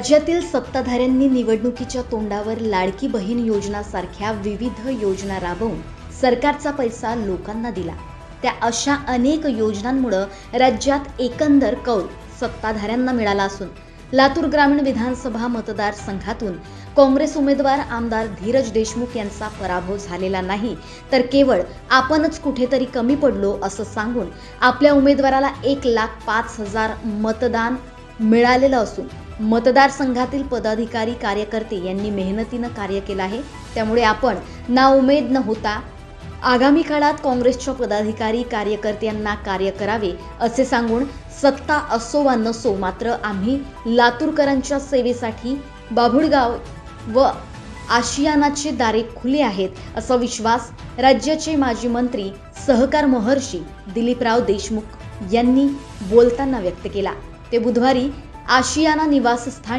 राज्यातील सत्ताधाऱ्यांनी निवडणुकीच्या तोंडावर लाडकी बहीण योजनासारख्या विविध योजना राबवून सरकारचा पैसा लोकांना दिला. त्या अशा अनेक योजनांमुळं राज्यात एकंदर कौल सत्ताधाऱ्यांना मिळाला असून लातूर ग्रामीण विधानसभा मतदारसंघातून काँग्रेस उमेदवार आमदार धीरज देशमुख यांचा पराभव झालेला नाही तर केवळ आपणच कुठेतरी कमी पडलो असं सांगून आपल्या उमेदवाराला एक लाख पाच हजार मतदान मिळालेलं असून मतदारसंघातील पदाधिकारी कार्यकर्ते यांनी मेहनतीनं कार्य केलं आहे. त्यामुळे आपण ना उमेद न होता. आगामी काळात काँग्रेसच्या पदाधिकारी कार्यकर्त्यांना कार्य करावे असे सांगून सत्ता असो वा नसो मात्र आम्ही लातूरकरांच्या सेवेसाठी बाभुळगाव व आशियानाचे दारे खुले आहेत असा विश्वास राज्याचे माजी मंत्री सहकार महर्षी दिलीपराव देशमुख यांनी बोलताना व्यक्त केला. ते बुधवारी आशियाना निवासस्थानी